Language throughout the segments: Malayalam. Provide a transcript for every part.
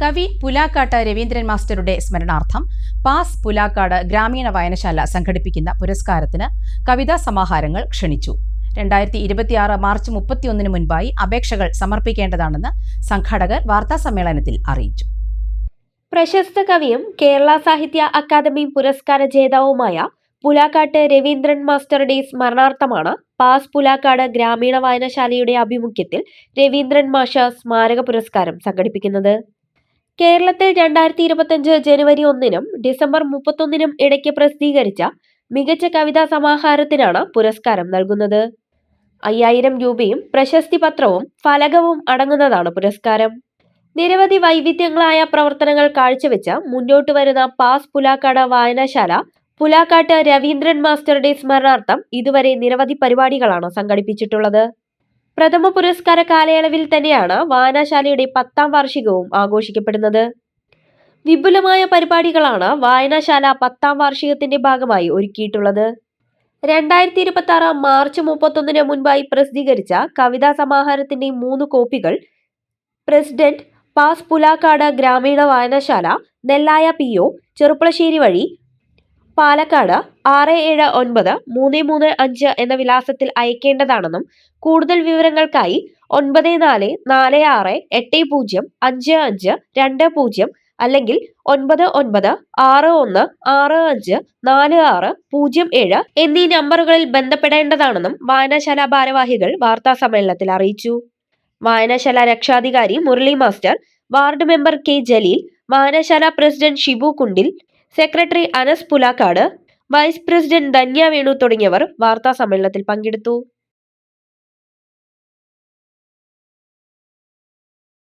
കവി പുലാക്കാട്ട് രവീന്ദ്രൻ മാസ്റ്ററുടെ സ്മരണാർത്ഥം പാസ് പുലാക്കാട് ഗ്രാമീണ വായനശാല സംഘടിപ്പിക്കുന്ന പുരസ്കാരത്തിന് കവിതാ സമാഹാരങ്ങൾ ക്ഷണിച്ചു. രണ്ടായിരത്തി ഇരുപത്തിയാറ് മാർച്ച് മുപ്പത്തിയൊന്നിന് മുൻപായി അപേക്ഷകൾ സമർപ്പിക്കേണ്ടതാണെന്ന് സംഘാടകർ വാർത്താസമ്മേളനത്തിൽ അറിയിച്ചു. പ്രശസ്ത കവിയും കേരള സാഹിത്യ അക്കാദമി പുരസ്കാര ജേതാവുമായ പുലാക്കാട്ട് രവീന്ദ്രൻ മാസ്റ്ററുടെ സ്മരണാർത്ഥമാണ് പാസ് പുലാക്കാട് ഗ്രാമീണ വായനശാലയുടെ ആഭിമുഖ്യത്തിൽ രവീന്ദ്രൻ മാഷ സ്മാരക പുരസ്കാരം സംഘടിപ്പിക്കുന്നത്. കേരളത്തിൽ രണ്ടായിരത്തി ഇരുപത്തിയഞ്ച് ജനുവരി ഒന്നിനും ഡിസംബർ മുപ്പത്തൊന്നിനും ഇടയ്ക്ക് പ്രസിദ്ധീകരിച്ച മികച്ച കവിതാ സമാഹാരത്തിനാണ് പുരസ്കാരം നൽകുന്നത്. അയ്യായിരം രൂപയും പ്രശസ്തി പത്രവും ഫലകവും അടങ്ങുന്നതാണ് പുരസ്കാരം. നിരവധി വൈവിധ്യങ്ങളായ പ്രവർത്തനങ്ങൾ കാഴ്ചവെച്ച മുന്നോട്ട് വരുന്ന പാസ് പുലാക്കാട് വായനശാല പുലാക്കാട്ട് രവീന്ദ്രൻ മാസ്റ്ററുടെ സ്മരണാർത്ഥം ഇതുവരെ നിരവധി പരിപാടികളാണ് സംഘടിപ്പിച്ചിട്ടുള്ളത്. പ്രഥമ പുരസ്കാര കാലയളവിൽ തന്നെയാണ് വായനാശാലയുടെ പത്താം വാർഷികവും ആഘോഷിക്കപ്പെടുന്നത്. വിപുലമായ പരിപാടികളാണ് വായനാശാല പത്താം വാർഷികത്തിന്റെ ഭാഗമായി ഒരുക്കിയിട്ടുള്ളത്. രണ്ടായിരത്തി ഇരുപത്തി ആറ് മാർച്ച് മുപ്പത്തൊന്നിന് മുൻപായി പ്രസിദ്ധീകരിച്ച കവിതാ സമാഹാരത്തിന്റെ മൂന്ന് കോപ്പികൾ പ്രസിഡന്റ് പാസ് പുലാക്കാട് ഗ്രാമീണ വായനശാല നെല്ലായ പി ഒ ചെറുപ്പളശ്ശേരി വഴി പാലക്കാട് ആറ് ഏഴ് ഒൻപത് മൂന്ന് മൂന്ന് അഞ്ച് എന്ന വിലാസത്തിൽ അയക്കേണ്ടതാണെന്നും കൂടുതൽ വിവരങ്ങൾക്കായി ഒൻപത് നാല് നാല് ആറ് എട്ട് പൂജ്യം അഞ്ച് അഞ്ച് രണ്ട് പൂജ്യം അല്ലെങ്കിൽ ഒൻപത് ഒൻപത് ആറ് ഒന്ന് ആറ് അഞ്ച് നാല് ആറ് പൂജ്യം ഏഴ് എന്നീ നമ്പറുകളിൽ ബന്ധപ്പെടേണ്ടതാണെന്നും വായനശാല ഭാരവാഹികൾ വാർത്താ സമ്മേളനത്തിൽ അറിയിച്ചു. വായനശാല രക്ഷാധികാരി Murali master ward member K Jaleel വായനശാല president Shibu Kundil secretary Anas Pulakkad vice president Dhanya Venu തുടങ്ങിയവർ വാർത്താ സമ്മേളനത്തിൽ പങ്കെടുത്തു.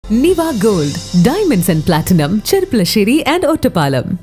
Niva gold diamonds and platinum Cherpulassery and Ottapalam.